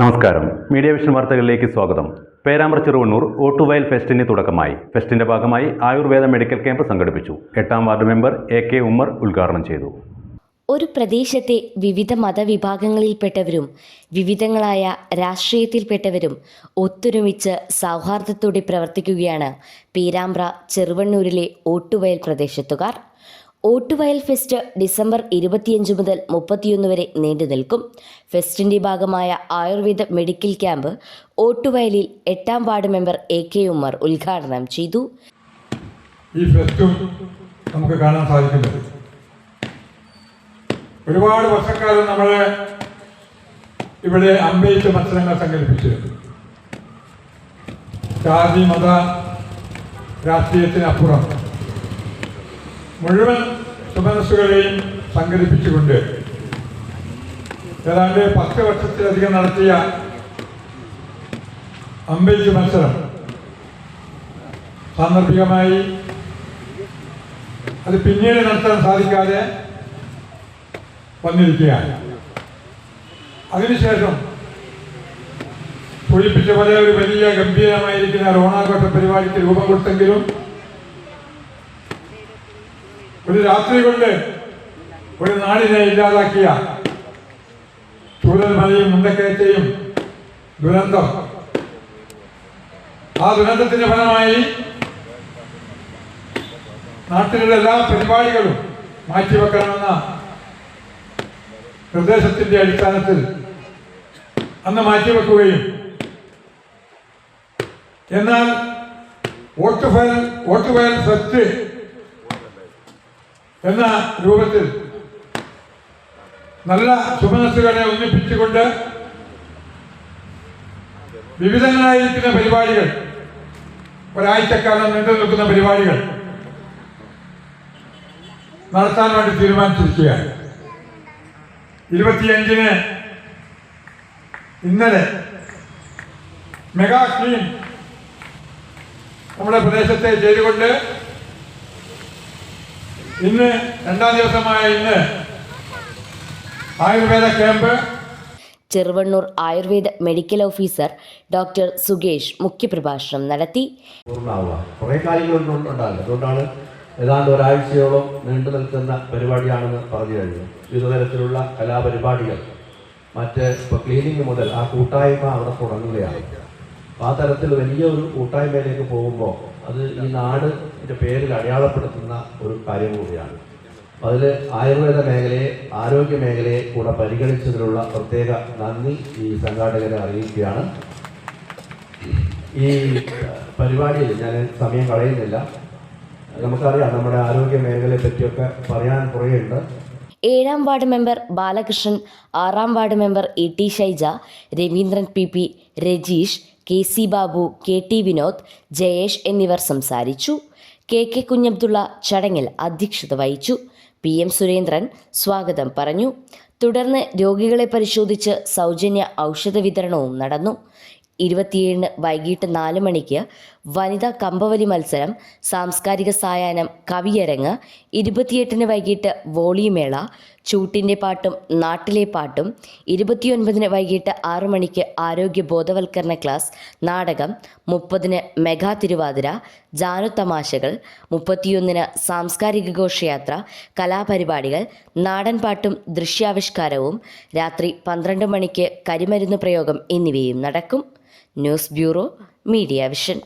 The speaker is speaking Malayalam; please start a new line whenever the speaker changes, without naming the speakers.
നമസ്കാരം. മീഡിയ വിഷൻ വാർത്തകളിലേക്ക് സ്വാഗതം. പേരാമ്പ്ര ചെറുവണ്ണൂർ ഓട്ടുവയൽ ഫെസ്റ്റിന് തുടക്കമായി. ഫെസ്റ്റിന്റെ ഭാഗമായി ആയുർവേദ മെഡിക്കൽ ക്യാമ്പ് സംഘടിപ്പിച്ചു. എട്ടാം ward member A K Ummer ഉദ്ഘാടനം ചെയ്തു.
ഒരു പ്രദേശത്തെ വിവിധ മതവിഭാഗങ്ങളിൽപ്പെട്ടവരും വിവിധങ്ങളായ രാഷ്ട്രീയത്തിൽപ്പെട്ടവരും ഒത്തൊരുമിച്ച് സൗഹാർദ്ദത്തോടെ പ്രവർത്തിക്കുകയാണ് പേരാമ്പ്ര ചെറുവണ്ണൂരിലെ ഓട്ടുവയൽ പ്രദേശത്തുകാർ. ഓട്ടുവയൽ ഫെസ്റ്റ് ഡിസംബർ ഇരുപത്തിയഞ്ച് മുതൽ മുപ്പത്തിയൊന്ന് വരെ നീണ്ടു നിൽക്കും. ഫെസ്റ്റിന്റെ ഭാഗമായ ആയുർവേദ മെഡിക്കൽ ക്യാമ്പ് ഓട്ടുവയലിൽ എട്ടാം ward member A K Ummer ഉദ്ഘാടനം ചെയ്തു.
ഈ ഫെസ്റ്റും നമുക്ക് കാണാൻ സാധിക്കുന്നത് ഒരുപാട് വർഷക്കാലം നമ്മൾ ഇവിടെ അമ്പെയ്ത്ത് മത്സരങ്ങൾ സംഘടിപ്പിച്ചിരുന്നു. ജാതി മത രാഷ്ട്രീയത്തിനപ്പുറം മുഴുവൻ സുമനസ്സുകളെയും സംഘടിപ്പിച്ചുകൊണ്ട് ഏതാണ്ട് പത്ത് വർഷത്തിലധികം നടത്തിയ അമ്പെയ്ത്ത് മത്സരം സാന്ദർഭികമായി അത് പിന്നീട് നടത്താൻ സാധിക്കാതെ വന്നിരിക്കുകയാണ്. അതിനുശേഷം സൂചിപ്പിച്ച പോലെ ഒരു വലിയ ഗംഭീരമായിരിക്കുന്ന ഓണാഘോഷ പരിപാടിക്ക് രൂപം കൊടുത്തെങ്കിലും ഒരു രാത്രി കൊണ്ട് ഒരു നാടിനെ ഇല്ലാതാക്കിയ ചൂരൽമലയും മുണ്ടക്കയറ്റയും ദുരന്തം. ആ ദുരന്തത്തിന്റെ ഫലമായി നാട്ടിലുള്ള എല്ലാ പരിപാടികളും മാറ്റിവെക്കണമെന്ന നിർദ്ദേശത്തിന്റെ അടിസ്ഥാനത്തിൽ അന്ന് മാറ്റിവെക്കുകയും എന്നാൽ vote file vote file fest എന്ന രൂപത്തിൽ നല്ല സുമനസ്സുകളെ ഒന്നിപ്പിച്ചുകൊണ്ട് വിവിധങ്ങളായിരിക്കുന്ന പരിപാടികൾ ഒരാഴ്ചക്കാലം നീണ്ടു നിൽക്കുന്ന പരിപാടികൾ നടത്താൻ വേണ്ടി തീരുമാനിച്ചിരിക്കുകയാണ്. ഇരുപത്തിയഞ്ചിന് ഇന്നലെ മെഗാ ക്ലീൻ നമ്മുടെ പ്രദേശത്തെ ചെയ്തുകൊണ്ട് ഇന്ന് രണ്ടാം ദിവസമായ ഇന്ന് Ayurveda camp.
Cheruvannur Ayurveda medical officer doctor Sukesh മുഖ്യപ്രഭാഷണം നടത്തി.
കുറേ കാര്യങ്ങളൊന്നും ഉണ്ടാവില്ല. അതുകൊണ്ടാണ് ഏതാണ്ട് ഒരാഴ്ചയോളം നീണ്ടു നിൽക്കുന്ന പരിപാടിയാണെന്ന് പറഞ്ഞു കഴിഞ്ഞു വിവിധ തരത്തിലുള്ള കലാപരിപാടികൾ. മറ്റ് ഇപ്പോൾ ക്ലീനിങ് മുതൽ ആ കൂട്ടായ്മ അവിടെ തുടങ്ങുകയാണ്. ആ തരത്തിൽ വലിയ ഒരു കൂട്ടായ്മയിലേക്ക് പോകുമ്പോൾ അത് ഈ നാടിന്റെ പേരിൽ അടയാളപ്പെടുത്തുന്ന ഒരു കാര്യം കൂടിയാണ്. അതിൽ ആയുർവേദ മേഖലയെ ആരോഗ്യ മേഖലയെ കൂടെ പരിഗണിച്ചതിലുള്ള പ്രത്യേക നന്ദി ഈ സംഘാടകരെ അറിയിക്കുകയാണ്. ഈ പരിപാടിയിൽ ഞാൻ സമയം കളയുന്നില്ല. നമുക്കറിയാം നമ്മുടെ ആരോഗ്യ മേഖലയെ പറ്റിയൊക്കെ പറയാൻ കുറേയുണ്ട്.
ഏഴാം വാർഡ് മെമ്പർ ബാലകൃഷ്ണൻ ആറാം ward member E T Shaija Raveendran P P Rajeesh K C Babu K T Vinod Jayesh എന്നിവർ സംസാരിച്ചു. കെ കെ കുഞ്ഞബ്ദുള്ള ചടങ്ങിൽ അധ്യക്ഷത വഹിച്ചു. പി എം സുരേന്ദ്രൻ സ്വാഗതം പറഞ്ഞു. തുടർന്ന് രോഗികളെ പരിശോധിച്ച് സൗജന്യ ഔഷധ വിതരണവും നടന്നു. ഇരുപത്തിയേഴിന് വൈകിട്ട് നാല് മണിക്ക് വനിതാ കമ്പവലി മത്സരം സാംസ്കാരിക സായാഹ്നം കവിയരങ്ങ് ഇരുപത്തിയെട്ടിന് വൈകിട്ട് വോളിമേള ചൂട്ടിന്റെ പാട്ടും നാട്ടിലെ പാട്ടും ഇരുപത്തിയൊൻപതിന് വൈകിട്ട് ആറു മണിക്ക് ആരോഗ്യ ബോധവൽക്കരണ ക്ലാസ് നാടകം മുപ്പതിന് മെഗാ തിരുവാതിര ജാനു തമാശകൾ മുപ്പത്തിയൊന്നിന് സാംസ്കാരിക ഘോഷയാത്ര കലാപരിപാടികൾ നാടൻ പാട്ടും ദൃശ്യാവിഷ്കാരവും രാത്രി പന്ത്രണ്ട് മണിക്ക് കരിമരുന്ന് പ്രയോഗം എന്നിവയും നടക്കും. News bureau media vision.